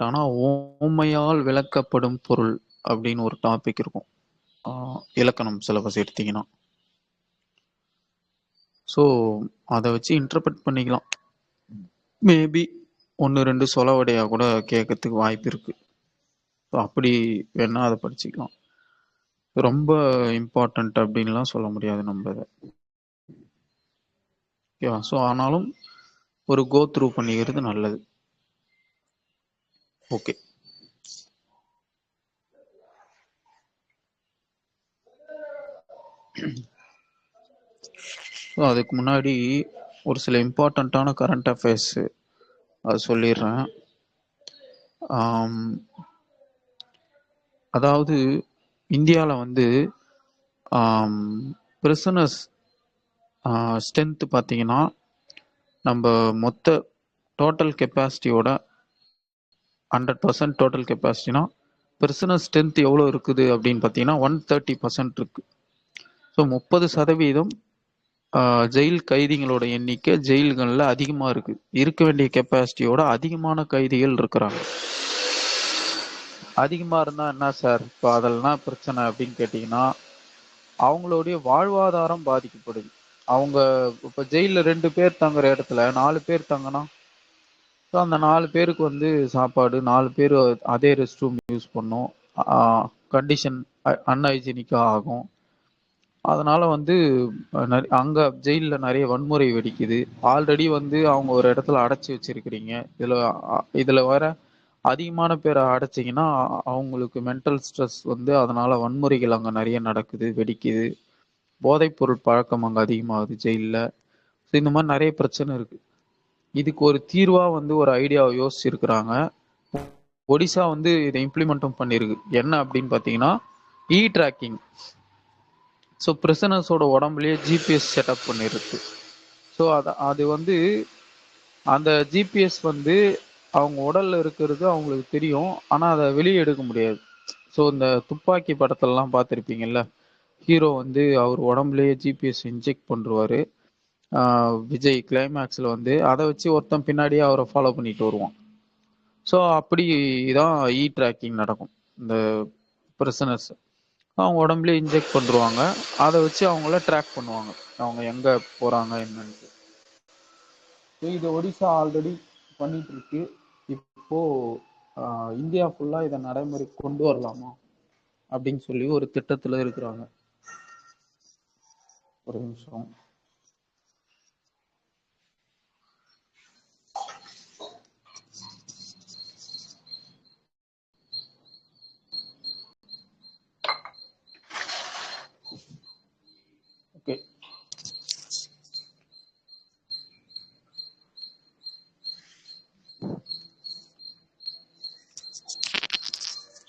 இம்பார்ட்டன்ட்டான ஓமையால் விளக்கப்படும் பொருள் அப்படின்னு ஒரு டாபிக் இருக்கும். இலக்கணம் சிலபஸ் எடுத்தீங்கன்னா. ஸோ அதை வச்சு இன்டர்பிரட் பண்ணிக்கலாம். மேபி ஒன்று ரெண்டு சொலவடையா கூட கேட்கறதுக்கு வாய்ப்பு இருக்கு. ஸோ அப்படி வேணா அதை படிச்சுக்கலாம். ரொம்ப இம்பார்ட்டன்ட் அப்படின்லாம் சொல்ல முடியாது நம்ம இதை. ஓகேவா ஸோ ஆனாலும் ஒரு கோ த்ரூ பண்ணிக்கிறது நல்லது. ஓகே. ஸோ அதுக்கு முன்னாடி ஒரு சில இம்பார்ட்டண்ட்டான கரண்ட் அஃபேர்ஸ் அது சொல்லிடுறேன். அதாவது இந்தியாவில் வந்து பிரிசனர்ஸ் ஸ்ட்ரென்த் பார்த்தீங்கன்னா நம்ம மொத்த டோட்டல் கெப்பாசிட்டியோட ஹண்ட்ரட் பர்சன்ட் டோட்டல் கெப்பாசிட்டினா பெர்சனல் ஸ்ட்ரென்த் எவ்வளோ இருக்குது அப்படின்னு பார்த்தீங்கன்னா ஒன் தேர்ட்டி பர்சன்ட் இருக்குது ஸோ முப்பது சதவீதம் ஜெயில் கைதிகளோட எண்ணிக்கை ஜெயில்களில் அதிகமாக இருக்குது இருக்க வேண்டிய கெப்பாசிட்டியோட அதிகமான கைதிகள் இருக்கிறாங்க. அதிகமாக இருந்தால் என்ன சார்? இப்போ அதெல்லாம் பிரச்சனை அப்படின்னு கேட்டிங்கன்னா அவங்களுடைய வாழ்வாதாரம் பாதிக்கப்படுது. அவங்க இப்போ ஜெயிலில் ரெண்டு பேர் தங்குற இடத்துல நாலு பேர் தங்கினா ஸோ அந்த நாலு பேருக்கு வந்து சாப்பாடு நாலு பேர் அதே ரெஸ்ட் ரூம் யூஸ் பண்ணும் கண்டிஷன் அன்ஹைஜீனிக்காக ஆகும். அதனால் வந்து அங்கே ஜெயிலில் நிறைய வன்முறை வெடிக்குது. ஆல்ரெடி வந்து அவங்க ஒரு இடத்துல அடைச்சி வச்சிருக்கிறீங்க. இதில் இதில் வர அதிகமான பேரை அடைச்சிங்கன்னா அவங்களுக்கு மென்டல் ஸ்ட்ரெஸ் வந்து அதனால் வன்முறைகள் அங்கே நிறைய நடக்குது வெடிக்குது. போதைப்பொருள் பழக்கம் அங்கே அதிகமாகுது ஜெயிலில் ஸோ இந்த மாதிரி நிறைய பிரச்சனை இருக்குது இதுக்கு ஒரு தீர்வாக வந்து ஒரு ஐடியாவை யோசிச்சிருக்கிறாங்க. ஒடிசா வந்து இதை இம்ப்ளிமெண்ட்டும் பண்ணியிருக்கு என்ன அப்படின்னு பார்த்தீங்கன்னா இ ட்ராக்கிங் ஸோ பிரிசனர்ஸோட உடம்புலேயே ஜிபிஎஸ் செட்டப் பண்ணிருக்கு. ஸோ அது அது வந்து அந்த ஜிபிஎஸ் வந்து அவங்க உடலில் இருக்கிறது அவங்களுக்கு தெரியும். ஆனால் அதை வெளியே எடுக்க முடியாது. ஸோ இந்த துப்பாக்கி படத்திலலாம் பார்த்துருப்பீங்கல்ல? ஹீரோ வந்து அவர் உடம்புலேயே ஜிபிஎஸ் இன்ஜெக்ட் பண்ணுவார் விஜய் கிளைமேக்ஸில் வந்து அதை வச்சு ஒருத்தன் பின்னாடியே அவரை ஃபாலோ பண்ணிட்டு வருவான். ஸோ அப்படி தான் e இ ட்ராக்கிங் நடக்கும். இந்த பிரிசனர்ஸ் அவங்க உடம்புல இன்ஜெக்ட் பண்ணுருவாங்க. அதை வச்சு அவங்கள ட்ராக் பண்ணுவாங்க. அவங்க எங்கே போகிறாங்க என்னன்ட்டு. ஸோ இது ஒடிசா ஆல்ரெடி பண்ணிட்டு இருக்கு. இப்போ இந்தியா ஃபுல்லாக இதை நடைமுறை கொண்டு வரலாமா? அப்படின்னு சொல்லி ஒரு திட்டத்தில் இருக்கிறாங்க. ஒரு நிமிஷம். ஓகே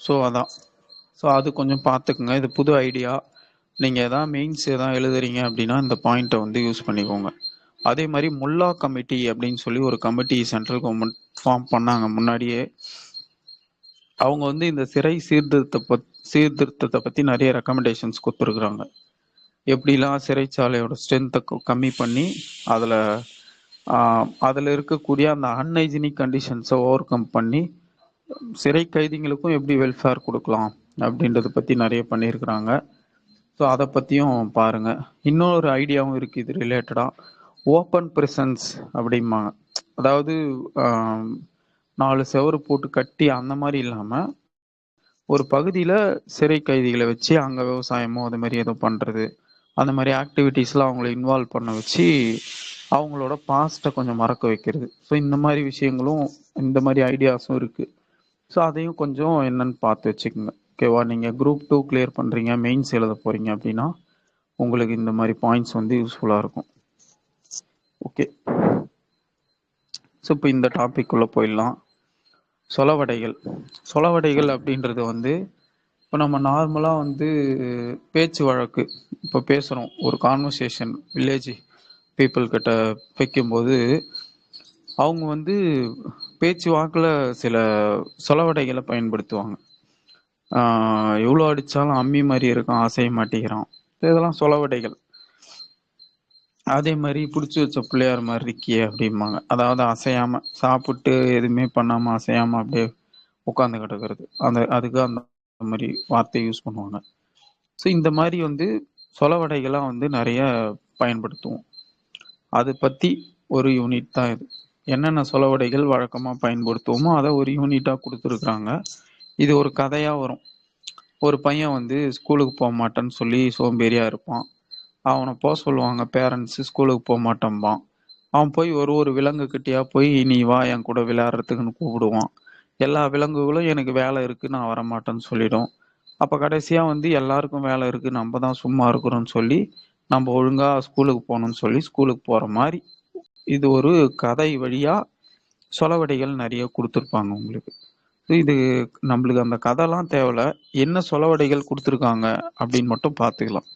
ஸோ அதான். ஸோ அது கொஞ்சம் பார்த்துக்குங்க. இது புது ஐடியா. நீங்கள் எதாவது மெயின்ஸ் எதாவது எழுதுறீங்க அப்படின்னா இந்த பாயிண்ட்டை வந்து யூஸ் பண்ணிக்கோங்க. அதே மாதிரி முல்லா கமிட்டி அப்படின்னு சொல்லி ஒரு கமிட்டி சென்ட்ரல் கவர்மெண்ட் ஃபார்ம் பண்ணாங்க முன்னாடியே. அவங்க வந்து இந்த சிறை சீர்திருத்த பத் சீர்திருத்தத்தை பற்றி நிறைய ரெக்கமெண்டேஷன்ஸ் கொடுத்துருக்குறாங்க. எப்படிலாம் சிறைச்சாலையோட ஸ்ட்ரென்த்தை கம்மி பண்ணி அதில் அதில் இருக்கக்கூடிய அந்த அன்ஹைஜினிக் கண்டிஷன்ஸை ஓவர் கம் பண்ணி சிறை கைதிகளுக்கும் எப்படி வெல்ஃபேர் கொடுக்கலாம் அப்படின்றத பற்றி நிறைய பண்ணியிருக்கிறாங்க. ஸோ அதை பற்றியும் பாருங்கள் இன்னொரு ஐடியாவும் இருக்குது இது ரிலேட்டடாக ஓப்பன் ப்ரெசன்ஸ் அப்படிம்பாங்க. அதாவது நாலு செவரு போட்டு கட்டி அந்த மாதிரி இல்லாமல் ஒரு பகுதியில் சிறை கைதிகளை வச்சு அங்கே விவசாயமோ அது மாதிரி ஏதோ பண்ணுறது அந்த மாதிரி ஆக்டிவிட்டீஸ்லாம் அவங்கள இன்வால்வ் பண்ண வச்சு அவங்களோட பாஸ்ட்டை கொஞ்சம் மறக்க வைக்கிறது. ஸோ இந்த மாதிரி விஷயங்களும் இந்த மாதிரி ஐடியாஸும் இருக்குது ஸோ அதையும் கொஞ்சம் என்னன்னு பார்த்து வச்சுக்கோங்க. ஓகேவா நீங்கள் குரூப் டூ கிளியர் பண்ணுறீங்க மெயின்ஸ் எழுத போகிறீங்க அப்படின்னா உங்களுக்கு இந்த மாதிரி பாயிண்ட்ஸ் வந்து யூஸ்ஃபுல்லாக இருக்கும். ஓகே ஸோ இப்போ இந்த டாபிக் உள்ளே போயிடலாம். சொலவடைகள். சொலவடைகள் அப்படின்றது வந்து இப்போ நம்ம நார்மலாக வந்து பேச்சு வழக்கு இப்போ பேசுகிறோம் ஒரு கான்வர்சேஷன் வில்லேஜ் பீப்புள்கிட்ட வைக்கும்போது அவங்க வந்து பேச்சு வாக்கில் சில சொலவடைகளை பயன்படுத்துவாங்க. எவ்வளோ அடித்தாலும் அம்மி மாதிரி இருக்கும் அசைய மாட்டேங்கிறான். இதெல்லாம் சொலவடைகள். அதே மாதிரி பிடிச்சி வச்ச பிள்ளையார் மாதிரி இருக்கியே அப்படிம்பாங்க. அதாவது அசையாமல் சாப்பிட்டு எதுவுமே பண்ணாமல் அசையாமல் அப்படியே உட்காந்து கிடக்கிறது. அந்த அதுக்கு அந்த மாதிரி வார்த்தை யூஸ் பண்ணுவாங்க. ஸோ இந்த மாதிரி வந்து சொலவடைகள்லாம் வந்து நிறைய பயன்படுத்துவோம். அதை பற்றி ஒரு யூனிட் தான் இது. என்னென்ன சொலவடைகள் வழக்கமாக பயன்படுத்துவோமோ அதை ஒரு யூனிட்டாக கொடுத்துருக்குறாங்க. இது ஒரு கதையாக வரும். ஒரு பையன் வந்து ஸ்கூலுக்கு போக மாட்டேன்னு சொல்லி சோம்பேறியாக இருப்பான். அவனை போக சொல்லுவாங்க பேரண்ட்ஸு ஸ்கூலுக்கு போக மாட்டேன்பான் அவன் போய் ஒரு ஒரு விலங்குக்கிட்டயா போய் நீ வா என் கூட விளையாடுறதுக்குன்னு கூப்பிடுவான். எல்லா விலங்குகளும் எனக்கு வேலை இருக்குது நான் வரமாட்டேன்னு சொல்லிடும். அப்போ கடைசியாக வந்து எல்லாருக்கும் வேலை இருக்குது நம்ம தான் சும்மா இருக்கிறோம்னு சொல்லி நம்ம ஒழுங்காக ஸ்கூலுக்கு போகணும்னு சொல்லி ஸ்கூலுக்கு போகிற மாதிரி இது ஒரு கதை வழியாக சொலவடைகள் நிறைய கொடுத்துருப்பாங்க உங்களுக்கு. இது நம்மளுக்கு அந்த கதைலாம் தேவையில்ல என்ன சொலவடைகள் கொடுத்துருக்காங்க அப்படின்னு மட்டும் பார்த்துக்கலாம்.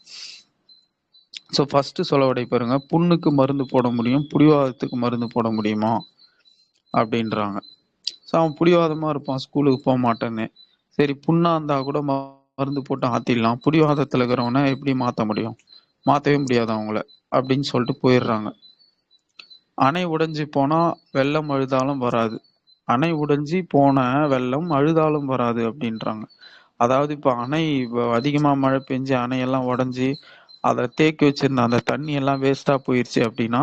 ஸோ ஃபஸ்ட்டு சொலவடை பாருங்க புண்ணுக்கு மருந்து போட முடியும் புடிவாதத்துக்கு மருந்து போட முடியுமா? அப்படின்றாங்க. ஸோ அவன் புடிவாதமாக இருப்பான் ஸ்கூலுக்கு போக மாட்டேன்னு. சரி புண்ணாக இருந்தால் கூட மருந்து போட்டு ஆற்றிடலாம் புடிவாதத்தில் இருக்கிறவனை எப்படி மாற்ற முடியும்? மாற்றவே முடியாது அவங்கள அப்படின்னு சொல்லிட்டு போயிடுறாங்க. அணை உடைஞ்சு போனால் வெள்ளம் அழுதாலும் வராது. அணை உடைஞ்சி போன வெள்ளம் அழுதாலும் வராது அப்படின்றாங்க. அதாவது இப்போ அணை அதிகமாக மழை பெஞ்சு அணையெல்லாம் உடஞ்சி அதை தேக்கி வச்சிருந்த அந்த தண்ணி எல்லாம் வேஸ்டா போயிடுச்சு அப்படின்னா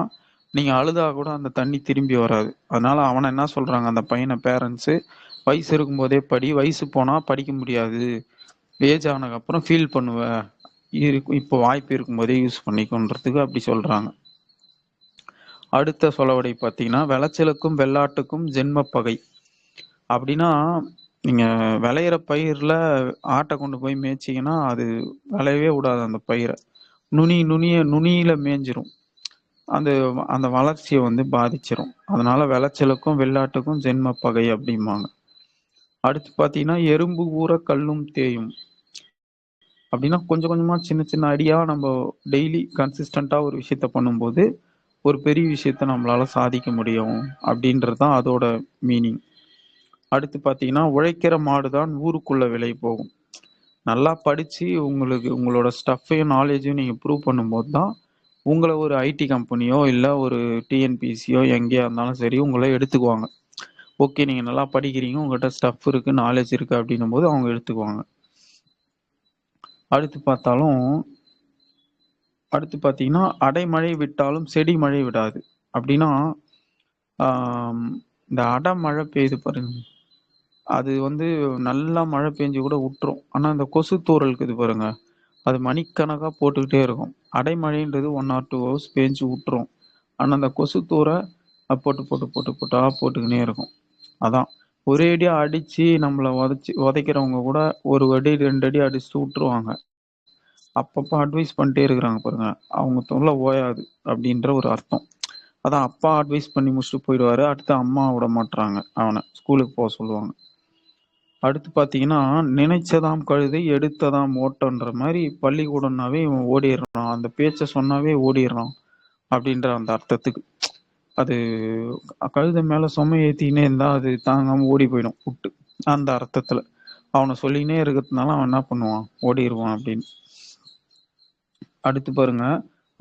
நீங்கள் அழுதா கூட அந்த தண்ணி திரும்பி வராது. அதனால் அவனை என்ன சொல்கிறாங்க அந்த பையனை பேரண்ட்ஸு வயசு இருக்கும்போதே படி வயசு போனால் படிக்க முடியாது. ஏஜ் ஆனதுக்கப்புறம் ஃபீல் பண்ணுவேன் இருக்கும் இப்போ வாய்ப்பு இருக்கும்போதே யூஸ் பண்ணிக்கொன்றதுக்கு அப்படி சொல்கிறாங்க அடுத்த சொலவடை பார்த்தீங்கன்னா விளைச்சலுக்கும் வெள்ளாட்டுக்கும் ஜென்ம பகை. அப்படின்னா நீங்கள் விளையிற பயிரில் ஆட்டை கொண்டு போய் மேய்ச்சிங்கன்னா அது விளையவே விடாது அந்த பயிரை. நுனி நுனிய நுனியில் மேய்ஞ்சிரும் அந்த அந்த வளர்ச்சியை வந்து பாதிச்சிரும். அதனால விளைச்சலுக்கும் வெள்ளாட்டுக்கும் ஜென்ம பகை அப்படிம்பாங்க. அடுத்து பார்த்தீங்கன்னா எறும்பு ஊற கல்லும் தேயும். அப்படின்னா கொஞ்சம் கொஞ்சமா சின்ன சின்ன அடியா நம்ம டெய்லி கன்சிஸ்டண்டா ஒரு விஷயத்த பண்ணும்போது ஒரு பெரிய விஷயத்த நம்மளால சாதிக்க முடியும் அப்படின்றது தான் அதோட மீனிங் அடுத்து பார்த்தீங்கன்னா உழைக்கிற மாடு தான் ஊருக்குள்ள விலை போகும். நல்லா படிச்சு உங்களுக்கு உங்களோட ஸ்டஃப்பையும் நாலேஜையும் நீங்க ப்ரூவ் பண்ணும்போது தான் உங்களை ஒரு ஐடி கம்பெனியோ இல்லை ஒரு டிஎன்பிசியோ எங்கேயா இருந்தாலும் சரி உங்களை எடுத்துக்குவாங்க. ஓகே நீங்கள் நல்லா படிக்கிறீங்க உங்கள்கிட்ட ஸ்டஃப் இருக்குது நாலேஜ் இருக்குது அப்படின்னும் போது அவங்க எடுத்துக்குவாங்க. அடுத்து பார்த்தாலும் அடுத்து பார்த்தீங்கன்னா அடைமழை விட்டாலும் செடி மழை விடாது. அப்படின்னா இந்த அடைமழை பெய்யுது பாருங்க. அது வந்து நல்லா மழை பெஞ்சு கூட விட்டுரும் ஆனால் இந்த கொசு தூரல் இருக்குது பாருங்க. அது மணிக்கணக்காக போட்டுக்கிட்டே இருக்கும். அடைமழைன்றது ஒன் ஆர் டூ ஹவர்ஸ் பேஞ்சு விட்டுரும் ஆனால் அந்த கொசு தூரை போட்டு போட்டு போட்டு போட்டா போட்டுக்கினே இருக்கும். அதான். ஒரே அடியாக அடித்து நம்மளை உதச்சி உதைக்கிறவங்க கூட ஒரு அடி ரெண்டு அடி அடித்து விட்டுருவாங்க அப்பப்போ அட்வைஸ் பண்ணிட்டே இருக்கிறாங்க பாருங்க. அவங்க தொல்லை ஓயாது அப்படின்ற ஒரு அர்த்தம். அதான் அப்பா அட்வைஸ் பண்ணி முடிச்சுட்டு போயிடுவாரு. அடுத்து அம்மா விட மாட்டுறாங்க அவனை ஸ்கூலுக்கு போக சொல்லுவாங்க. அடுத்து பார்த்தீங்கன்னா நினைச்சதாம் கழுதை எடுத்ததாம் ஓட்டன்ற மாதிரி பள்ளிக்கூடம்னாவே இவன் ஓடிடுறான். அந்த பேச்சை சொன்னாவே ஓடிடுறான் அப்படின்ற அந்த அர்த்தத்துக்கு. அது கழுதை மேலே சுமை ஏற்றினே இருந்தால் அது தாங்காமல் ஓடி போயிடும் விட்டு அந்த அர்த்தத்தில். அவனை சொல்லினே இருக்கிறதுனால அவன் என்ன பண்ணுவான்? ஓடிடுவான் அப்படின்னு. அடுத்து பாருங்க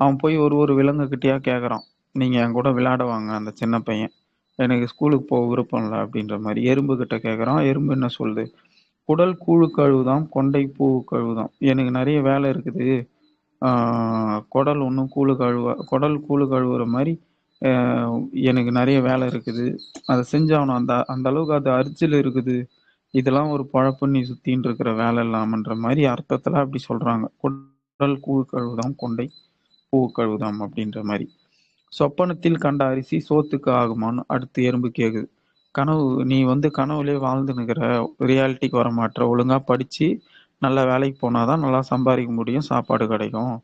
அவன் போய் ஒரு ஒரு விலங்குகிட்டயா கேட்குறான் நீங்கள் என் கூட விளையாடுவாங்க அந்த சின்ன பையன். எனக்கு ஸ்கூலுக்கு போக விருப்பம் இல்லை அப்படின்ற மாதிரி எறும்பு கிட்ட கேட்குறான் எறும்பு என்ன சொல்லுது? குடல் கூழு கழுவுதான் கொண்டை பூ கழுவுதான் எனக்கு நிறைய வேலை இருக்குது. குடல் ஒன்றும் கூழு கழுவ குடல் கூழு கழுவுற மாதிரி எனக்கு நிறைய வேலை இருக்குது. அதை செஞ்சாகணும். அந்த அந்த அளவுக்கு அது அரிச்சல் இருக்குது. இதெல்லாம் ஒரு பழப்பு நீ சுத்தின்னு இருக்கிற வேலை இல்லாமன்ற மாதிரி அர்த்தத்தில் அப்படி சொல்கிறாங்க குடல் கூழு கழுவுதாம் கொண்டை பூ கழுவுதாம் அப்படின்ற மாதிரி. சொப்பனத்தில் கண்ட அரிசி சோத்துக்கு ஆகுமான்னு அடுத்து எறும்பு கேக்குது. கனவு நீ வந்து கனவுலே வாழ்ந்துனுக்கிற ரியாலிட்டிக்கு வர மாட்ட ஒழுங்கா படிச்சு நல்ல வேலைக்கு போனாதான் நல்லா சம்பாதிக்க முடியும் சாப்பாடு கிடைக்கும்.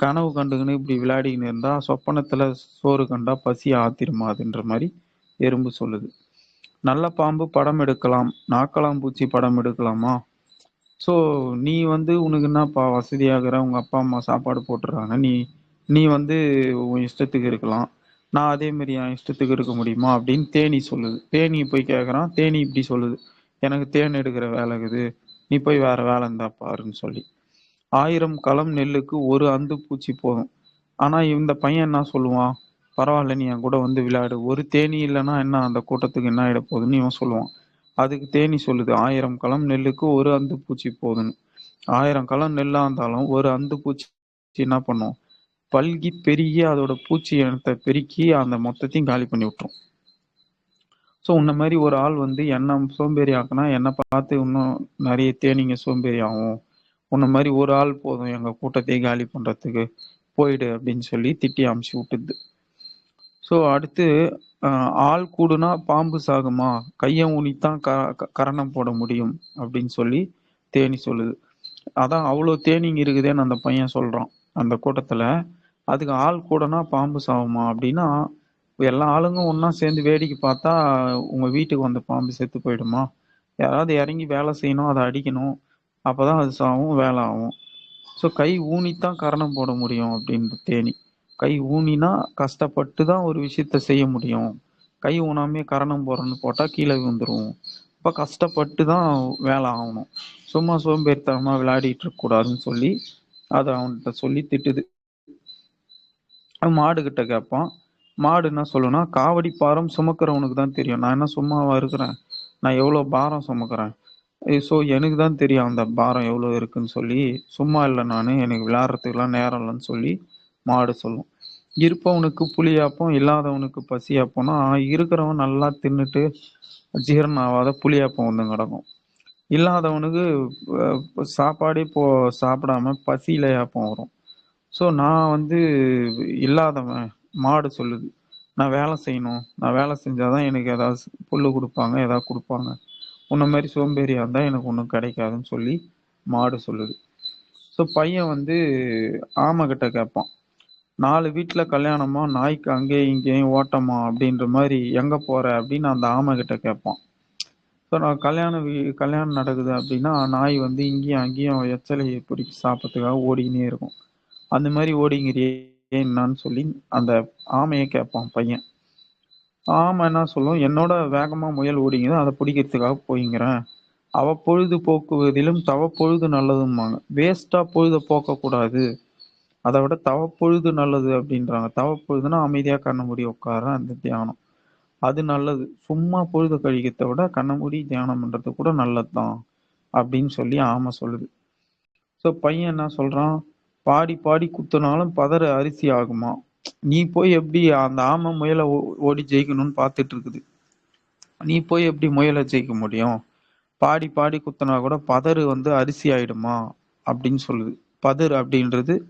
கனவு கண்டுக்கின்னு இப்படி விளையாடிக்கின்னு இருந்தா சொப்பனத்துல சோறு கண்டா பசி ஆத்திருமாதுன்ற மாதிரி எறும்பு சொல்லுது. நல்ல பாம்பு படம் எடுக்கலாம். நாக்கலாம் பூச்சி படம் எடுக்கலாமா? ஸோ நீ வந்து உனக்கு என்னப்பா வசதியாகிற? உங்க அப்பா அம்மா சாப்பாடு போட்டுறாங்க நீ நீ வந்து உன் இஷ்டத்துக்கு இருக்கலாம். நான் அதே மாதிரி என் இஷ்டத்துக்கு இருக்க முடியுமா? அப்படின்னு தேனி சொல்லுது. தேனி போய் கேட்குறான் தேனி இப்படி சொல்லுது. எனக்கு தேன் எடுக்கிற வேலை இருக்குது. நீ போய் வேற வேலை இருந்தா பாருன்னு சொல்லி. ஆயிரம் களம் நெல்லுக்கு ஒரு அந்து பூச்சி போதும். ஆனா இந்த பையன் என்ன சொல்லுவான்? பரவாயில்ல நீ என் கூட வந்து விளையாடு. ஒரு தேனி இல்லைன்னா என்ன? அந்த கூட்டத்துக்கு என்ன ஆயிட போகுதுன்னு இவன் சொல்லுவான். அதுக்கு தேனி சொல்லுது ஆயிரம் களம் நெல்லுக்கு ஒரு அந்து பூச்சி போதுன்னு. ஆயிரம் களம் நெல்லா இருந்தாலும் ஒரு அந்து பூச்சி என்ன பண்ணும்? பல்கி பெருகி அதோட பூச்சி இனத்தை பெருக்கி அந்த மொத்தத்தையும் காலி பண்ணி விட்டுரும். ஸோ உன்ன மாதிரி ஒரு ஆள் வந்து என்ன சோம்பேறி ஆக்குனா என்னை பார்த்து இன்னும் நிறைய தேனிங்க சோம்பேறி ஆகும். உன்ன மாதிரி ஒரு ஆள் போதும் எங்கள் கூட்டத்தையே காலி பண்ணுறதுக்கு போயிடு அப்படின்னு சொல்லி திட்டி அமுச்சு விட்டுது. ஸோ அடுத்து ஆள் கூடுனா பாம்பு சாகுமா? கையை ஊனித்தான் க க- கரணம் போட முடியும் அப்படின்னு சொல்லி தேனி சொல்லுது. அதான் அவ்வளோ தேனிங்க இருக்குதேன்னு அந்த பையன் சொல்கிறான் அந்த கூட்டத்தில் அதுக்கு ஆள் கூடனா பாம்பு சாகுமா அப்படின்னா எல்லா ஆளுங்க ஒன்றா சேர்ந்து வேடிக்கை பார்த்தா உங்கள் வீட்டுக்கு வந்த பாம்பு செத்து போயிடுமா? யாராவது இறங்கி வேலை செய்யணும் அதை அடிக்கணும். அப்போ தான் அது சாகும் வேலை ஆகும். ஸோ கை ஊனித்தான் கரணம் போட முடியும் அப்படின்ற தேனி. கை ஊனினா கஷ்டப்பட்டு தான் ஒரு விஷயத்த செய்ய முடியும். கை ஊனாமே கரணம் போறன்னு போட்டால் கீழே விழுந்துருவோம் அப்போ கஷ்டப்பட்டு தான் வேலை ஆகணும். சும்மா சோம்பேறித்தனமாக விளையாடிட்டு இருக்கக்கூடாதுன்னு சொல்லி அதை அவன்கிட்ட சொல்லி திட்டுது. மாடு கிட்ட கேட்பான். மாடு என்ன சொல்லுன்னா காவடி பாரம் சுமக்கிறவனுக்கு தான் தெரியும். நான் என்ன சும்மாவா இருக்கிறேன்? நான் எவ்வளோ பாரம் சுமக்கிறேன்? ஸோ எனக்கு தான் தெரியும் அந்த பாரம் எவ்வளோ இருக்குன்னு சொல்லி. சும்மா இல்லை நான் எனக்கு விளையாடுறதுக்குலாம் நேரம் இல்லைன்னு சொல்லி மாடு சொல்லும். இருப்பவனுக்கு புளியாப்பம் இல்லாதவனுக்கு பசியாப்பம்னா இருக்கிறவன் நல்லா தின்னுட்டு ஜீரணம் ஆகாத புளியாப்பம் வந்து கிடக்கும். இல்லாதவனுக்கு சாப்பாடே போ சாப்பிடாம பசியில யாப்பம் வரும். ஸோ நான் வந்து இல்லாதவன் மாடு சொல்லுது. நான் வேலை செய்யணும். நான் வேலை செஞ்சாதான் எனக்கு ஏதாவது புல்லு கொடுப்பாங்க ஏதாவது கொடுப்பாங்க. உன்ன மாதிரி சோம்பேறியாக இருந்தால் எனக்கு ஒன்றும் கிடைக்காதுன்னு சொல்லி மாடு சொல்லுது. ஸோ பையன் வந்து ஆமை கேட்பான். நாலு வீட்டில் கல்யாணமா நாய்க்கு அங்கேயும் இங்கேயும் ஓட்டமா அப்படின்ற மாதிரி எங்கே போகிற அப்படின்னு அந்த ஆமைக்கிட்ட கேட்பான். ஸோ நான் கல்யாணம் வீ- கல்யாணம் நடக்குது அப்படின்னா நாய் வந்து இங்கேயும் அங்கேயும் எச்சலையை பிடிச்சி சாப்பிட்றதுக்காக ஓடிக்கினே இருக்கும். அந்த மாதிரி ஓடிங்கிறியே என்னன்னு சொல்லி அந்த ஆமையை கேட்பான் பையன். ஆமை என்ன சொல்லும்? என்னோட வேகமாக முயல் ஓடிங்குது அதை பிடிக்கிறதுக்காக போய்ங்கிறேன். அவ பொழுது போக்குவதிலும் தவ பொழுது நல்லதும்பாங்க. வேஸ்ட்டாக பொழுத போக்கக்கூடாது. அதை விட தவ பொழுது நல்லது அப்படின்றாங்க. தவ பொழுதுனா அமைதியாக கண்ண மூடி உட்கார அந்த தியானம். அது நல்லது. சும்மா பொழுது கழிக்கிறத விட கண்ண மூடி தியானம் பண்ணுறது கூட நல்லதுதான் அப்படின்னு சொல்லி ஆமை சொல்லுது. ஸோ பையன் என்ன சொல்கிறான் பாடி பாடி குத்துனாலும் பதற அரிசி ஆகுமா? நீ போய் எப்படி அந்த ஆமை முயலை ஓ- ஓடி ஜெயிக்கணும்னு பார்த்துட்டு இருக்குது. நீ போய் எப்படி முயலை ஜெயிக்க முடியும்? பாடி பாடி குத்துனா கூட பதறு வந்து அரிசி ஆயிடுமா? அப்படின்னு சொல்லுது. பதறு அப்படின்றது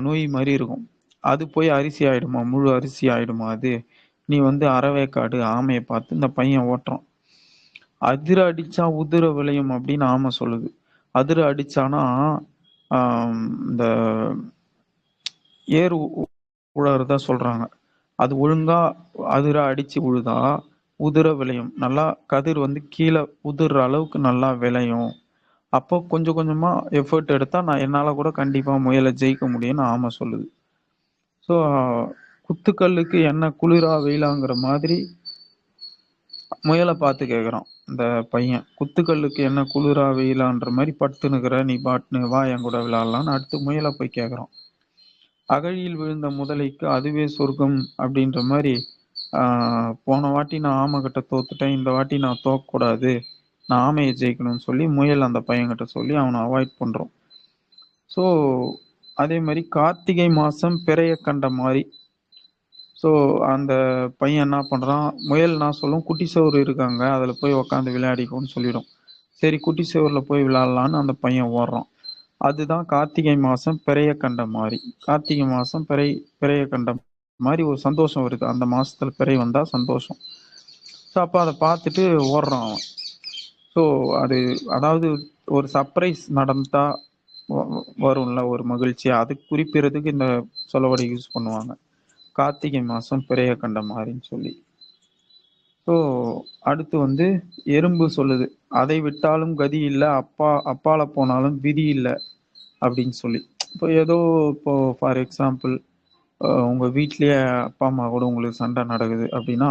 நோய் மாதிரி இருக்கும். அது போய் அரிசி ஆயிடுமா? முழு அரிசி ஆயிடுமா அது? நீ வந்து அறவேக்காடு ஆமையை பார்த்து இந்த பையன் ஓட்டுறான். அதிர அடிச்சா உதிர விளையும் அப்படின்னு ஆமை சொல்லுது. அதிர அடிச்சானா இந்த ஏர் உழறதா சொல்றாங்க. அது ஒழுங்கா அதிர அடிச்சு உழுதா உதிர விளையும். நல்லா கதிர் வந்து கீழே உதிர்ற அளவுக்கு நல்லா விளையும். அப்போ கொஞ்சம் கொஞ்சமா எஃபர்ட் எடுத்தா நான் என்னால கூட கண்டிப்பா முயலை ஜெயிக்க முடியும்னு ஆமை சொல்லுது. ஸோ குத்துக்கல்லுக்கு என்ன குளிரா வெயிலாங்கிற மாதிரி முயலை பார்த்து கேட்குறான் இந்த பையன் குத்துக்கல்லுக்கு என்ன குளிரா வெயிலான்ற மாதிரி படுத்துனுக்குற நீ பாட்டுன்னு வா என் கூட விளையாடலான்னு அடுத்து முயலை போய் கேட்குறான் அகழியில் விழுந்த முதலைக்கு அதுவே சொர்க்கம் அப்படின்ற மாதிரி போன வாட்டி நான் ஆமை கிட்ட தோத்துட்டேன் இந்த வாட்டி நான் தோக்கக்கூடாது நான் ஆமையை ஜெயிக்கணும்னு சொல்லி முயல் அந்த பையன்கிட்ட சொல்லி அவனை அவாய்ட் பண்ணுறோம் ஸோ அதே மாதிரி கார்த்திகை மாதம் பிறைய கண்ட மாதிரி ஸோ அந்த பையன் என்ன பண்ணுறான் முயல் நான் சொல்லும்? குட்டி சோறு இருக்காங்க. அதில் போய் உக்காந்து விளையாடிக்கோன்னு சொல்லிடும். சரி குட்டி சோறுல போய் விளையாடலான்னு அந்த பையன் ஓடுறான். அதுதான் கார்த்திகை மாதம் பிறைய கண்ட மாதிரி கார்த்திகை மாதம் பிறை பிறைய கண்ட மாதிரி ஒரு சந்தோஷம் வருது. அந்த மாதத்தில் பிறை வந்தால் சந்தோஷம். ஸோ அப்போ அதை பார்த்துட்டு ஓடுறான் அவன். ஸோ அது அதாவது ஒரு சர்ப்ரைஸ் நடந்தால் வரும்ல ஒரு மகிழ்ச்சி. அது குறிப்பிடுறதுக்கு இந்த சொலவடை யூஸ் பண்ணுவாங்க. கார்த்திகை மாதம் பிறைய கண்ட மாதிரின்னு சொல்லி. ஸோ அடுத்து வந்து எறும்பு சொல்லுது. அதை விட்டாலும் கதி இல்லை அப்பா அப்பால போனாலும் விதி இல்லை அப்படின்னு சொல்லி. இப்போ ஏதோ இப்போ ஃபார் எக்ஸாம்பிள் உங்கள் வீட்லேயே அப்பா அம்மா கூட உங்களுக்கு சண்டை நடக்குது அப்படின்னா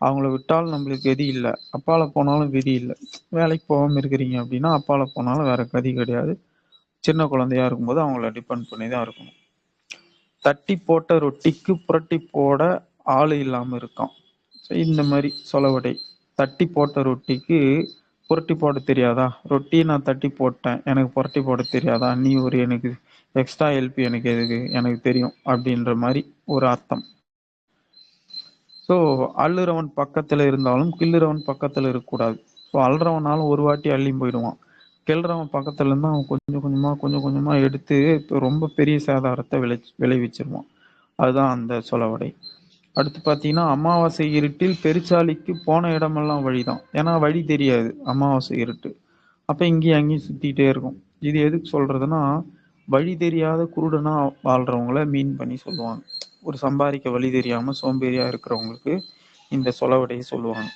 அவங்கள விட்டாலும் நம்மளுக்கு கதி இல்லை அப்பால போனாலும் விதி இல்லை. வேலைக்கு போகாமல் இருக்கிறீங்க அப்படின்னா அப்பால போனாலும் வேற கதி கிடையாது. சின்ன குழந்தையா இருக்கும்போது அவங்கள டிபெண்ட் பண்ணி தான் இருக்கணும். தட்டி போட்ட ரொட்டிக்கு புரட்டி போட ஆள் இல்லாமல் இருக்கான். இந்த மாதிரி சொலவடை. தட்டி போட்ட ரொட்டிக்கு புரட்டி போட தெரியாதா? ரொட்டி நான் தட்டி போட்டேன். எனக்கு புரட்டி போட தெரியாதா? நீ ஒரு எனக்கு எக்ஸ்ட்ரா ஹெல்ப் எனக்கு எதுக்கு? எனக்கு தெரியும் அப்படின்ற மாதிரி ஒரு அர்த்தம். ஸோ அள்ளுறவன் பக்கத்தில் இருந்தாலும் கிள்ளுறவன் பக்கத்தில் இருக்கக்கூடாது. ஸோ அல்றவனாலும் ஒரு வாட்டி அள்ளி போயிடுவான். கிளறவன் பக்கத்துல இருந்து அவன் கொஞ்சம் கொஞ்சமா கொஞ்சம் கொஞ்சமா எடுத்து இப்போ ரொம்ப பெரிய சேதாரத்தை விளை விளைவிச்சிருவான். அதுதான் அந்த சொலவடை. அடுத்து பார்த்தீங்கன்னா அமாவாசை இருட்டில் பெருச்சாலிக்கு போன இடமெல்லாம் வழிதான். ஏன்னா வழி தெரியாது அமாவாசை இருட்டு. அப்ப இங்கேயும் அங்கேயும் சுத்திட்டே இருக்கும். இது எதுக்கு சொல்றதுன்னா வழி தெரியாத குருடனா வாழ்றவங்கள மீன் பண்ணி சொல்லுவாங்க. ஒரு சம்பாதிக்க வழி தெரியாம சோம்பேறியா இருக்கிறவங்களுக்கு இந்த சொலவடையை சொல்லுவாங்க.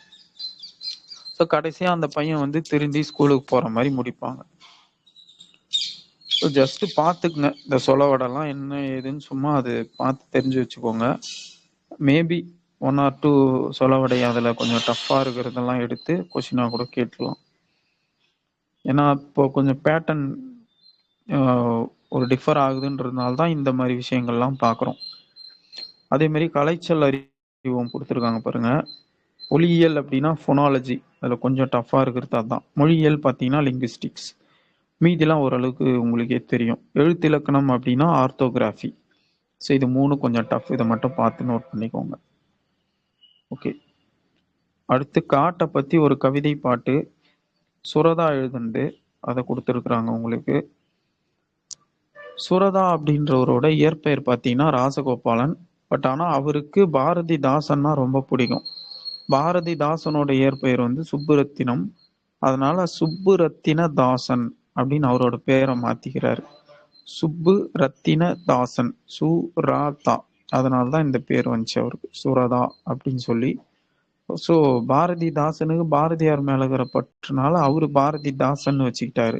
ஸோ கடைசியாக அந்த பையன் வந்து திருந்தி ஸ்கூலுக்கு போகிற மாதிரி முடிப்பாங்க. ஸோ ஜஸ்ட் பார்த்துக்குங்க. இந்த சொலவடைலாம் என்ன ஏதுன்னு சும்மா அது பார்த்து தெரிஞ்சு வச்சுக்கோங்க. மேபி ஒன் ஆர் டூ சொலவடை அதில் கொஞ்சம் டஃப்பாக இருக்கிறதெல்லாம் எடுத்து கொஷினாக கூட கேட்கலாம் ஏன்னா இப்போ கொஞ்சம் பேட்டர்ன் ஒரு டிஃபர் ஆகுதுன்றதுனால தான் இந்த மாதிரி விஷயங்கள்லாம் பார்க்குறோம். அதே மாதிரி கலைச்சல் அறிவும் கொடுத்துருக்காங்க பாருங்க. ஒளியியல் அப்படின்னா ஃபொனாலஜி அதில் கொஞ்சம் டஃப்பாக இருக்கிறது அதுதான் மொழியியல் பார்த்தீங்கன்னா லிங்குஸ்டிக்ஸ் மீதிலாம் ஓரளவுக்கு உங்களுக்கே தெரியும். எழுத்திலக்கணம் அப்படின்னா ஆர்த்தோகிராஃபி ஸோ இது மூணு கொஞ்சம் டஃப் இதை மட்டும் பார்த்து நோட் பண்ணிக்கோங்க. ஓகே அடுத்து காட்டை பற்றி ஒரு கவிதை பாட்டு. சுரதா எழுதுண்டு அதை கொடுத்துருக்குறாங்க உங்களுக்கு. சுரதா அப்படின்றவரோட இயற்பெயர் பார்த்தீங்கன்னா ராசகோபாலன். பட் ஆனால் அவருக்கு பாரதிதாசன்னா ரொம்ப பிடிக்கும். பாரதிதாசனோட இயற்பெயர் வந்து சுப்புரத்தினம். அதனால சுப்புரத்தின தாசன் அப்படின்னு அவரோட பேரை மாத்திக்கிறாரு. சுப்பு ரத்தின தாசன் சு அதனால தான் இந்த பேர் வந்துச்சு அவருக்கு. சுரதா அப்படின்னு சொல்லி. ஸோ பாரதிதாசனுக்கு பாரதியார் மேல இருக்கிற பற்றுனால அவரு பாரதிதாசன் வச்சுக்கிட்டாரு.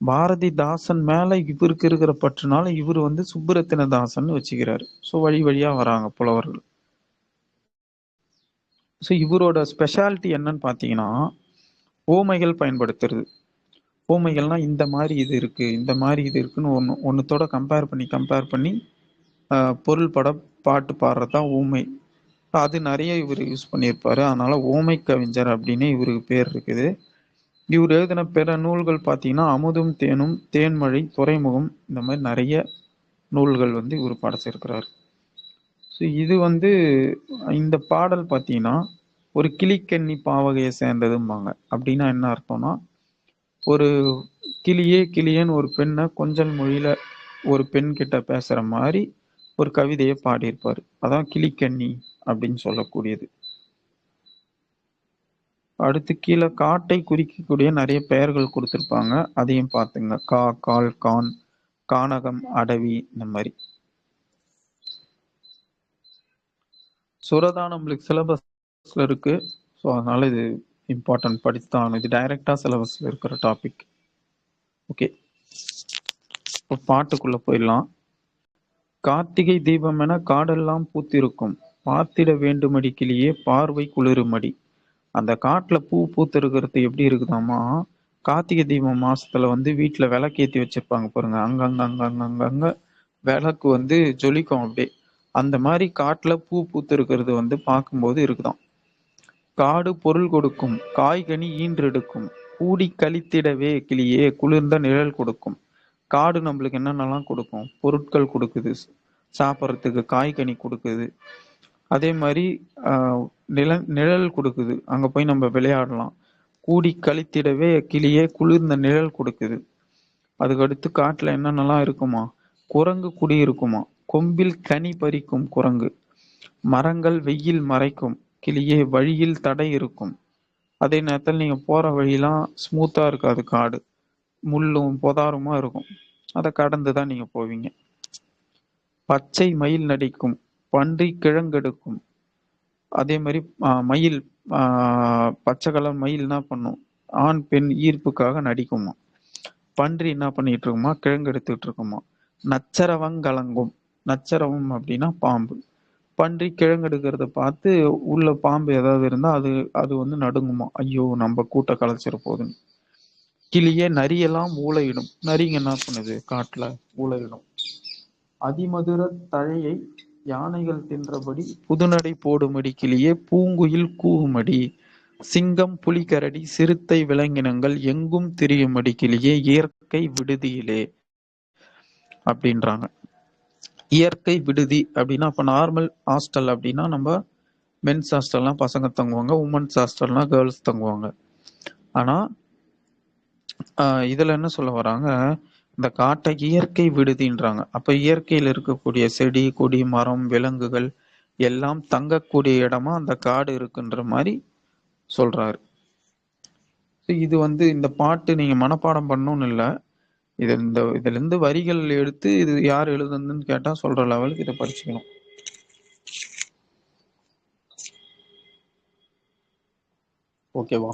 பாரதிதாசன் மேல இவருக்கு இருக்கிற பற்றுனால இவர் வந்து சுப்புரத்தின தாசன் வச்சுக்கிறாரு. ஸோ வழி வழியா வராங்க புலவர்கள். ஸோ இவரோட ஸ்பெஷாலிட்டி என்னன்னு பார்த்தீங்கன்னா ஓமைகள் பயன்படுத்துறது. ஓமைகள்னா இந்த மாதிரி இது இருக்குது இந்த மாதிரி இது இருக்குன்னு ஒன்று ஒன்றுத்தோட கம்பேர் பண்ணி கம்பேர் பண்ணி பொருள் பட பாட்டு பாடுறது தான் ஊமை அது நிறைய இவர் யூஸ் பண்ணியிருப்பார். அதனால் ஓமை கவிஞர் அப்படின்னு இவருக்கு பேர் இருக்குது. இவர் எழுதின பிற நூல்கள் பார்த்தீங்கன்னா அமுதும் தேனும் தேன்மழை துறைமுகம் இந்த மாதிரி நிறைய நூல்கள் வந்து இவர் படைச்சிருக்கிறார். ஸோ இது வந்து இந்த பாடல் பார்த்தீங்கன்னா ஒரு கிளிக்கண்ணி பாவகையை சேர்ந்ததும்பாங்க. அப்படின்னா என்ன அர்த்தம்னா ஒரு கிளியே கிளியேன்னு ஒரு பெண்ணை கொஞ்சம் மொழியில் ஒரு பெண் கிட்ட பேசுகிற மாதிரி ஒரு கவிதையை பாடியிருப்பார். அதான் கிளிக்கண்ணி அப்படின்னு சொல்லக்கூடியது. அடுத்து கீழே காட்டை குறிக்கக்கூடிய நிறைய பெயர்கள் கொடுத்துருப்பாங்க. அதையும் பார்த்துங்க. கா கால் கான் கானகம் அடவி இந்த மாதிரி. சுரதா நம்மளுக்கு சிலபஸ்ல இருக்கு. ஸோ அதனால இது இம்பார்ட்டன்ட் படித்து தான் இது டைரக்டா சிலபஸ்ல இருக்கிற டாபிக் ஓகே இப்போ பாட்டுக்குள்ள போயிடலாம். கார்த்திகை தீபம் என காடெல்லாம் பூத்திருக்கும். பார்த்திட வேண்டுமடி கிளியே பார்வை குளிருமடி. அந்த காட்டில் பூ பூத்திருக்கிறது எப்படி இருக்குதாமா கார்த்திகை தீபம் மாசத்துல வந்து வீட்டில் விளக்கேற்றி வச்சிருப்பாங்க பாருங்க. அங்கங்க அங்கங்க அங்கங்க விளக்கு வந்து ஜொலிக்கும் அப்படியே. அந்த மாதிரி காட்டில் பூ பூத்திருக்கிறது வந்து பார்க்கும்போது இருக்குதான். காடு பொருள் கொடுக்கும் காய்கனி ஈன்றெடுக்கும் கூடி கழித்திடவே கிளியே குளிர்ந்த நிழல் கொடுக்கும். காடு நம்மளுக்கு என்னென்னலாம் கொடுக்கும்? பொருட்கள் கொடுக்குது சாப்பிட்றதுக்கு காய்கனி கொடுக்குது. அதே மாதிரி நில நிழல் கொடுக்குது. அங்கே போய் நம்ம விளையாடலாம். கூடி கழித்திடவே கிளியே குளிர்ந்த நிழல் கொடுக்குது. அதுக்கடுத்து காட்டில் என்னென்னலாம் இருக்குமா? குரங்கு குடி இருக்குமா? கொம்பில் கனி பறிக்கும் குரங்கு. மரங்கள் வெயில் மறைக்கும். கிளியே வழியில் தடை இருக்கும். அதே நேரத்தில் நீங்கள் போகிற வழியெலாம் ஸ்மூத்தாக இருக்காது காடு. முள்ளும் பொதாருமா இருக்கும். அதை கடந்து தான் நீங்கள் போவீங்க. பச்சை மயில் நடிக்கும். பன்றி கிழங்கெடுக்கும். அதே மாதிரி மயில் பச்சை கலர் மயில் என்ன பண்ணும்? ஆண் பெண் ஈர்ப்புக்காக நடிக்குமா? பன்றி என்ன பண்ணிட்டு இருக்குமா? கிழங்கு இருக்குமா? நச்சரவங்கலங்கும் நச்சரவம் அப்படின்னா பாம்பு. பன்றி கிழங்கெடுக்கிறத பார்த்து உள்ள பாம்பு ஏதாவது இருந்தால் அது அது வந்து நடுங்குமா. ஐயோ நம்ம கூட்ட கலைச்சிட போகுதுன்னு கிளியே நரியெல்லாம் ஊழையிடும் நரிங்க என்ன பண்ணுது? காட்டுல ஊழையிடும் அதிமதுர தழையை யானைகள் தின்றபடி புதுநடை போடுமடி கிளியே பூங்குயில் கூகுமடி சிங்கம் புலிகரடி சிறுத்தை விலங்கினங்கள் எங்கும் திரியுமடி கிளியே இயற்கை விடுதியிலே. அப்படின்றாங்க. இயற்கை விடுதி அப்படின்னா இப்போ நார்மல் ஹாஸ்டல் அப்படின்னா நம்ம மென்ஸ் ஹாஸ்டல்லாம் பசங்க தங்குவாங்க உமன்ஸ் ஹாஸ்டல்னால் கேர்ள்ஸ் தங்குவாங்க. ஆனால் இதில் என்ன சொல்ல வராங்க? இந்த காட்டை இயற்கை விடுதின்றாங்க. அப்போ இயற்கையில் இருக்கக்கூடிய செடி கொடி மரம் விலங்குகள் எல்லாம் தங்கக்கூடிய இடமா அந்த காடு இருக்குன்ற மாதிரி சொல்கிறாரு இது வந்து இந்த பாட்டு நீங்கள் மனப்பாடம் பண்ணணும்னு இல்லை. இது இந்த இதுல இருந்து வரிகள் எடுத்து இது யார் எழுதுனதுன்னு கேட்டா சொல்ற லெவலுக்கு இதை படிச்சுக்கணும். ஓகேவா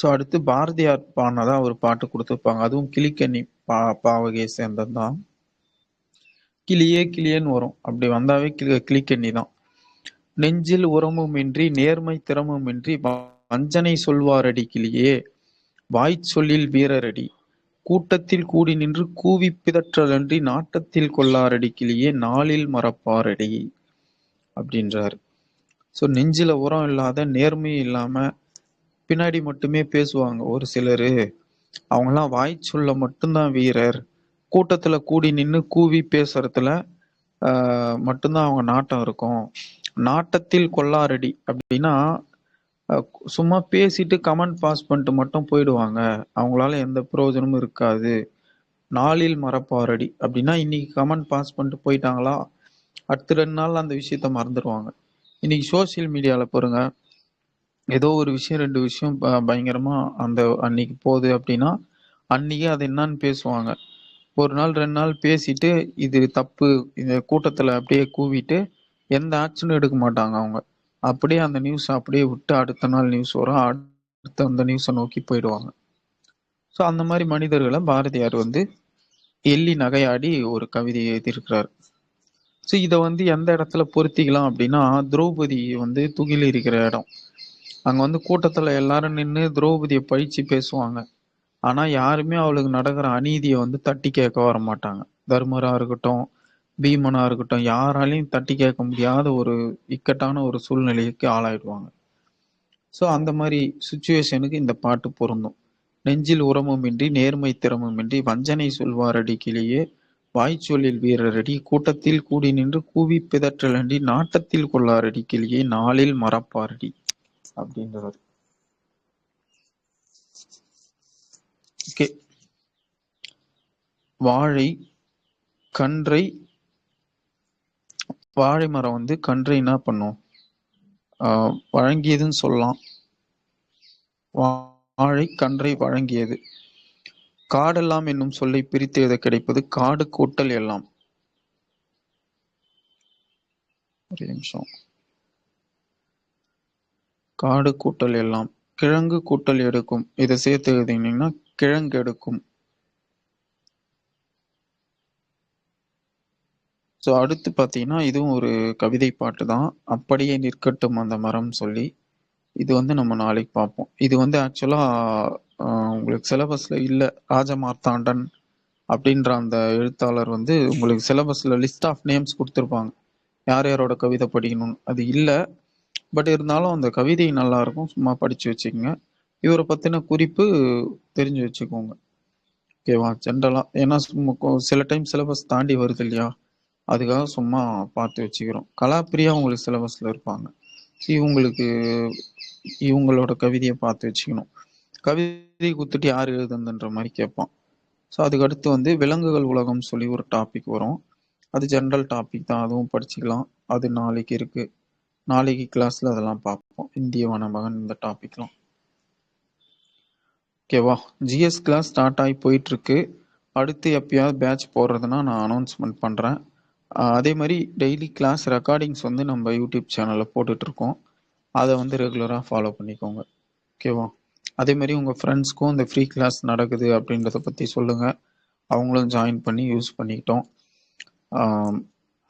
ஸோ அடுத்து பாரதியார் பாடினதா ஒரு பாட்டு கொடுத்துருப்பாங்க. அதுவும் கிளிக்கண்ணி பா பாவகையை சேர்ந்தது தான் கிளியே கிளியேன்னு வரும். அப்படி வந்தாவே கிளி கிளிக்கண்ணி தான். நெஞ்சில் உரமுமின்றி நேர்மை திறமுமின்றி வஞ்சனை சொல்வாரடி கிளியே. வாய்ச்சொல்லில் வீரரடி. கூட்டத்தில் கூடி நின்று கூவி பிதற்றலன்றி நாட்டத்தில் கொள்ளாரடி கிளியே நாளில் மறப்பாரடி அப்படின்றார். ஸோ நெஞ்சில் உரம் இல்லாத நேர்மையும் இல்லாம பின்னாடி மட்டுமே பேசுவாங்க ஒரு சிலர். அவங்களாம் வாய் சொல்ல மட்டும்தான் வீரர். கூட்டத்தில் கூடி நின்று கூவி பேசுறதுல மட்டும்தான் அவங்க நாட்டம் இருக்கும். நாட்டத்தில் கொள்ளாரடி அப்படின்னா சும்மா பேசிட்டு கமெண்ட் பாஸ் பண்ணிட்டு மட்டும் போயிடுவாங்க. அவங்களால எந்த பிரயோஜனமும் இருக்காது. நாளில் மறப்பாரடி. அப்படின்னா இன்னைக்கு கமெண்ட் பாஸ் பண்ணிட்டு போயிட்டாங்களா? அடுத்த ரெண்டு நாள் அந்த விஷயத்த மறந்துடுவாங்க. இன்னைக்கு சோசியல் மீடியாவில் பாருங்க. ஏதோ ஒரு விஷயம் ரெண்டு விஷயம் ப- பயங்கரமா அந்த அன்னைக்கு போகுது அப்படின்னா அன்னைக்கு அது என்னன்னு பேசுவாங்க. ஒரு நாள் ரெண்டு நாள் பேசிட்டு இது தப்பு இந்த கூட்டத்தில் அப்படியே கூவிட்டு எந்த ஆக்ஷனும் எடுக்க மாட்டாங்க அவங்க. அப்படியே அந்த நியூஸ் அப்படியே விட்டு அடுத்த நாள் நியூஸ் வரும். அடுத்த அந்த நியூஸை நோக்கி போயிடுவாங்க. ஸோ அந்த மாதிரி மனிதர்களை பாரதியார் வந்து எள்ளி நகையாடி ஒரு கவிதை எழுதியிருக்கிறார். ஸோ இதை வந்து எந்த இடத்துல பொருத்திக்கலாம் அப்படின்னா திரௌபதி வந்து துகில் இருக்கிற இடம். அங்கே வந்து கூட்டத்தில் எல்லாரும் நின்று திரௌபதியை பழிச்சு பேசுவாங்க. ஆனால் யாருமே அவளுக்கு நடக்கிற அநீதியை வந்து தட்டி கேட்க வர மாட்டாங்க தர்மரா இருக்கட்டும் பீமனா இருக்கட்டும் யாராலையும் தட்டி கேட்க முடியாத ஒரு இக்கட்டான ஒரு சூழ்நிலைக்கு ஆளாயிடுவாங்க. ஸோ அந்த மாதிரி சுச்சுவேஷனுக்கு இந்த பாட்டு பொருந்தும். நெஞ்சில் உரமுமின்றி நேர்மை திறமுமின்றி வஞ்சனை சொல்வாரடி கிளியே வாய்ச்சொல்லில் வீரரடி கூட்டத்தில் கூடி நின்று கூவி பிதற்றலண்டி நாட்டத்தில் கொள்ளாரடி கிளியே நாளில் மறப்பாரடி அப்படின்றது ஓகே. வாழை கன்றை வாழை மரம் வந்து கன்றை என்ன பண்ணும்? வழங்கியதுன்னு சொல்லலாம். வாழை கன்றை வழங்கியது. காடெல்லாம் என்னும் சொல்லை பிரித்து எழுத கிடைப்பது காடு கூட்டல் எல்லாம். ஒரு நிமிஷம். காடு கூட்டல் எல்லாம். கிழங்கு கூட்டல் எடுக்கும். இதை சேர்த்து எழுதினீங்கன்னா கிழங்கு எடுக்கும். ஸோ அடுத்து பார்த்தீங்கன்னா இதுவும் ஒரு கவிதை பாட்டு தான். அப்படியே நிற்கட்டும் அந்த மரம் சொல்லி. இது வந்து நம்ம நாளைக்கு பார்ப்போம். இது வந்து ஆக்சுவலாக உங்களுக்கு சிலபஸில் இல்லை ராஜமார்த்தாண்டன் அப்படின்ற அந்த எழுத்தாளர் வந்து உங்களுக்கு சிலபஸில் லிஸ்ட் ஆஃப் நேம்ஸ் கொடுத்துருப்பாங்க. யார் யாரோட கவிதை படிக்கணும்னு. அது இல்லை. பட் இருந்தாலும் அந்த கவிதை நல்லாயிருக்கும் சும்மா படித்து வச்சுக்கோங்க. இவரை பற்றின குறிப்பு தெரிஞ்சு வச்சுக்கோங்க. ஓகேவா ஜென்ரலாக ஏன்னா சும்மா சில டைம் சிலபஸ் தாண்டி வருது இல்லையா? அதுக்காக சும்மா பார்த்து வச்சுக்கிறோம். கலாப்பிரியா உங்களுக்கு சிலபஸில் இருப்பாங்க. இவங்களுக்கு இவங்களோட கவிதையை பார்த்து வச்சுக்கணும். கவிதை குத்துட்டு யார் எழுதுனதுன்ற மாதிரி கேட்பான். ஸோ அதுக்கடுத்து வந்து விலங்குகள் உலகம் சொல்லி ஒரு டாபிக் வரும். அது ஜென்ரல் டாபிக் தான். அதுவும் படிச்சுக்கலாம். அது நாளைக்கு இருக்குது நாளைக்கு கிளாஸில் அதெல்லாம் பார்ப்போம். இந்திய வனமகன் இந்த டாபிக்லாம் ஓகேவா ஜிஎஸ் கிளாஸ் ஸ்டார்ட் ஆகி போயிட்டுருக்கு அடுத்து எப்பயாவது பேட்ச் போடுறதுன்னா நான் அனௌன்ஸ்மெண்ட் பண்ணுறேன் அதே மாதிரி டெய்லி கிளாஸ் ரெக்கார்டிங்ஸ் வந்து நம்ம யூடியூப் சேனலில் போட்டுட்ருக்கோம். அதை வந்து ரெகுலராக ஃபாலோ பண்ணிக்கோங்க. ஓகேவா அதே மாதிரி உங்கள் ஃப்ரெண்ட்ஸ்க்கும் இந்த ஃப்ரீ கிளாஸ் நடக்குது அப்படின்றத பற்றி சொல்லுங்கள் அவங்களும் ஜாயின் பண்ணி யூஸ் பண்ணிக்கிட்டோம்.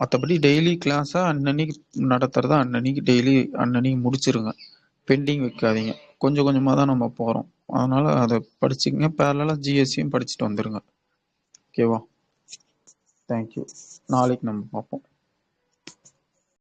மற்றபடி டெய்லி கிளாஸை அன்னன்னைக்கு நடத்துகிறத அன்னன்னைக்கு டெய்லி அன்னன்னைக்கு முடிச்சிருங்க. பெண்டிங் வைக்காதீங்க. கொஞ்சம் கொஞ்சமாக தான் நம்ம போகிறோம் அதனால் அதை படிச்சுக்கங்க. பேரலாக ஜிஎஸ்சியும் படிச்சுட்டு வந்துடுங்க ஓகேவா தேங்க்யூ நாளைக்கு நம்ம பார்ப்போம்.